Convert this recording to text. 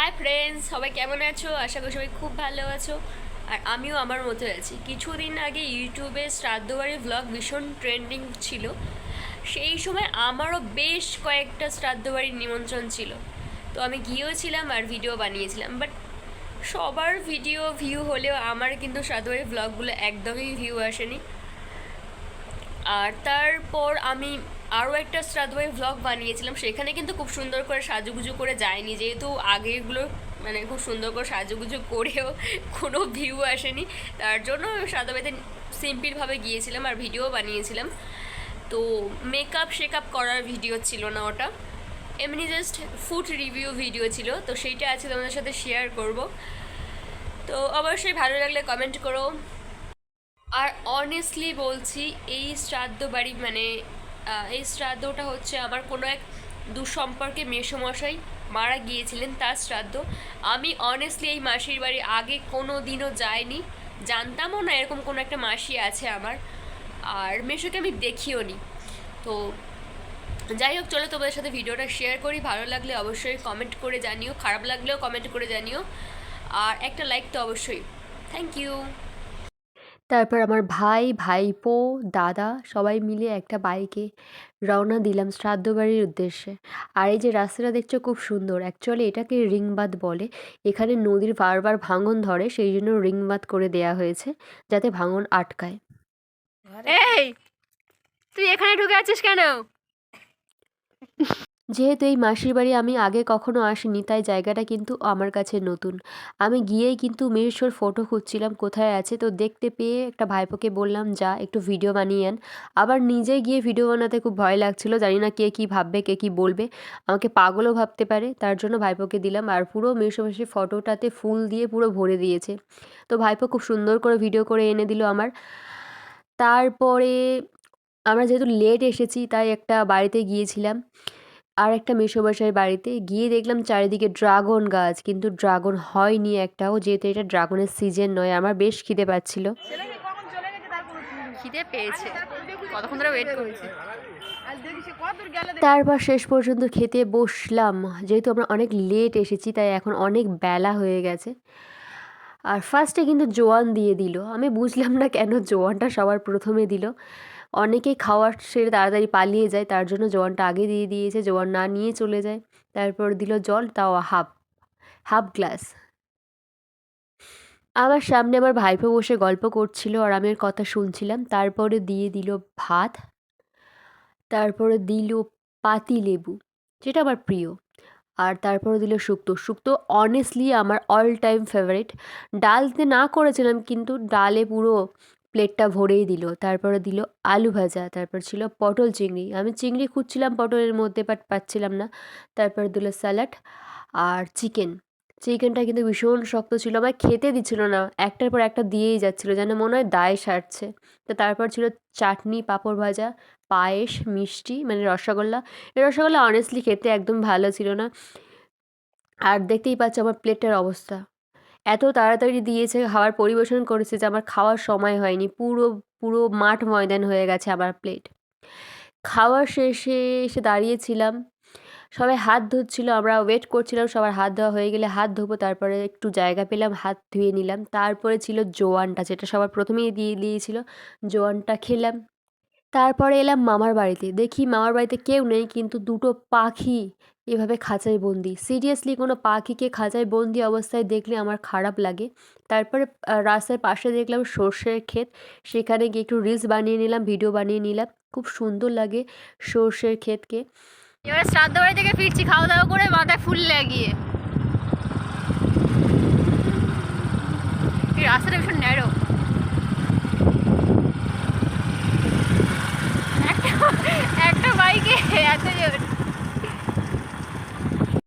Hi friends সবাই কেমন আছো? আশা করি সবাই খুব ভালো আছো। আর আমিও আমার মতো আছি। কিছুদিন আগে ইউটিউবে শ্রাদ্ধবাড়ি ব্লগ ভীষণ ট্রেন্ডিং ছিল। সেই সময় আমারও বেশ কয়েকটা শ্রাদ্ধবাড়ির নিমন্ত্রণ ছিল। তো আমি গিয়েওছিলাম আর ভিডিও বানিয়েছিলাম। বাট সবার ভিডিও ভিউ হলেও আমার কিন্তু শ্রাদ্ধবাড়ির ভ্লগগুলো একদমই ভিউ আসেনি। আর তারপর আমি আরও একটা শ্রাদ্ধবাড়ি ভ্লগ বানিয়েছিলাম। সেখানে কিন্তু খুব সুন্দর করে সাজুগুজু করে যায়নি। যেহেতু আগেগুলো মানে খুব সুন্দর করে সাজুগুজু করেও কোনো ভিউ আসেনি, তার জন্য শ্রাদ্ধবাড়িতে সিম্পলভাবে গিয়েছিলাম আর ভিডিও বানিয়েছিলাম। তো মেকআপ শেকআপ করার ভিডিও ছিল না ওটা। এমনি জাস্ট ফুড রিভিউ ভিডিও ছিল। তো সেইটা আছে তোমাদের সাথে শেয়ার করব। তো অবশ্যই ভালো লাগলে কমেন্ট করো। আর অনেস্টলি বলছি, এই শ্রাদ্ধ বাড়ি মানে এই শ্রাদ্ধটা হচ্ছে আমার কোনো এক দুঃসম্পর্কে মেসোমশাই মারা গিয়েছিলেন তার শ্রাদ্ধ। আমি অনেস্টলি এই মাসির বাড়ি আগে কোনো দিনও যাইনি। জানতামও না এরকম কোনো একটা মাসি আছে আমার। আর মেসোকে আমি দেখিও নি। তো যাই হোক, চলো তোমাদের সাথে ভিডিওটা শেয়ার করি। ভালো লাগলে অবশ্যই কমেন্ট করে জানিও। খারাপ লাগলেও কমেন্ট করে জানিও। আর একটা লাইক তো অবশ্যই। থ্যাংক ইউ তারপর আমার ভাই ভাইপো দাদা সবাই মিলে একটা বাইকে রওনা দিলাম শ্রাদ্ধ বাড়ির উদ্দেশ্যে। আর এই যে রাস্তাটা দেখছ খুব সুন্দর। অ্যাকচুয়ালি এটাকে রিংবাদ বলে। এখানে নদীর বারবার ভাঙন ধরে সেই জন্য রিংবাদ করে দেয়া হয়েছে যাতে ভাঙন আটকায়। এই! তুই এখানে ঢুকে আছিস কেন? যেহেতু এই মাসির বাড়ি আমি আগে কখনো আসিনি, তাই জায়গাটা কিন্তু আমার কাছে নতুন। আমি গিয়েই কিন্তু মিরসোর ফটো খুঁজছিলাম কোথায় আছে, তো দেখতে পেয়ে একটা ভাইপোকে বললাম, যা, একটু ভিডিও বানিয়ে আন। আবার নিজে গিয়ে ভিডিও বানাতে খুব ভয় লাগছিল, জানি না কে কী ভাববে, কে কী বলবে। আমাকে পাগলও ভাবতে পারে, তার জন্য ভাইপোকে দিলাম, আর পুরো মিরসোবাসী ফটোটাতে ফুল দিয়ে পুরো ভরে দিয়েছে। তো ভাইপো খুব সুন্দর করে ভিডিও করে এনে দিল আমার। তারপরে আমরা যেহেতু লেট এসেছি, তাই একটা বাড়িতে গিয়েছিলাম। আর একটা মেসোমশাইয়ের বাড়িতে গিয়ে দেখলাম চারিদিকে ড্রাগন গাছ কিন্তু ড্রাগন হয়নি একটাও যেহেতু এটা ড্রাগনের সিজন নয় আমার বেশ খিদে পাচ্ছিল। খিদে পেয়েছে। কতক্ষণ ধরে ওয়েট করেছে। তারপর শেষ পর্যন্ত খেতে বসলাম। যেহেতু আমরা অনেক লেট এসেছি তাই এখন অনেক বেলা হয়ে গেছে। আর ফার্স্টে কিন্তু জোয়ান দিয়ে দিল। আমি বুঝলাম না কেন জোয়ানটা সবার প্রথমে দিল। অনেকেই খাওয়ার সেরে তাড়াতাড়ি পালিয়ে যায়, তার জন্য জোয়ানটা আগে দিয়ে দিয়েছে, জোয়ান না নিয়ে চলে যায়। তারপর দিল জল, তাও হাফ হাফ গ্লাস। আমার সামনে আমার ভাইপো বসে গল্প করছিল আর আমি কথা শুনছিলাম। তারপরে দিয়ে দিল ভাত, তারপরে দিল পাতি লেবু, যেটা আমার প্রিয়। আর তারপরে দিল শুক্তো। শুক্তো অনেস্টলি আমার অল টাইম ফেভারিট ডাল দিতে না করেছিলাম, কিন্তু ডালে পুরো প্লেটটা ভরেই দিল। তারপরে দিল আলু ভাজা, তারপর ছিল পটল চিংড়ি। আমি চিংড়ি খুঁজছিলাম পটলের মধ্যে বাট পাচ্ছিলাম না। তারপর দিল স্যালাড আর চিকেন চিকেনটা কিন্তু ভীষণ শক্ত ছিল, আমায় খেতে দিচ্ছিল না। একটার পর একটা দিয়েই যাচ্ছিল, যেন মনে হয় দায় সারছে। তো তারপর ছিল চাটনি, পাঁপড় ভাজা, পায়েস, মিষ্টি মানে রসগোল্লা। এই রসগোল্লা অনেস্টলি খেতে একদম ভালো ছিল না। আর দেখতেই পাচ্ছ আমার প্লেটটার অবস্থা। এত তাড়াতাড়ি দিয়েছে, খাবার পরিবেশন করেছে যে আমার খাওয়ার সময় হয়নি। পুরো পুরো মাঠ ময়দান হয়ে গেছে আমার প্লেট খাওয়ার শেষে এসে দাঁড়িয়েছিলাম। সবাই হাত ধুচ্ছিল, আমরা ওয়েট করছিলাম, সবার হাত ধোয়া হয়ে গেলে হাত ধোবো, তারপরে একটু জায়গা পেলাম, হাত ধুয়ে নিলাম। তারপরে ছিল জোয়ানটা, যেটা সবার প্রথমেই দিয়ে দিয়েছিল। জোয়ানটা খেলাম। তারপরে এলাম মামার বাড়িতে। দেখি মামার বাড়িতে কেউ নেই, কিন্তু দুটো পাখি এভাবে খাঁচায় বন্দি। সিরিয়াসলি কোনো পাখিকে খাঁচায় বন্দি অবস্থায় দেখলে আমার খারাপ লাগে। তারপরে রাস্তার পাশে দেখলাম সর্ষের ক্ষেত। সেখানে গিয়ে একটু রিলস বানিয়ে নিলাম ভিডিও বানিয়ে নিলাম। খুব সুন্দর লাগে সর্ষের ক্ষেতকে। এবারে শ্রাদ্ধ বাড়ি থেকে ফিরছি খাওয়া দাওয়া করে মাথায় ফুল লাগিয়ে। এই রাস্তাটা ভীষণ ন্যারো একটা বাইকে এত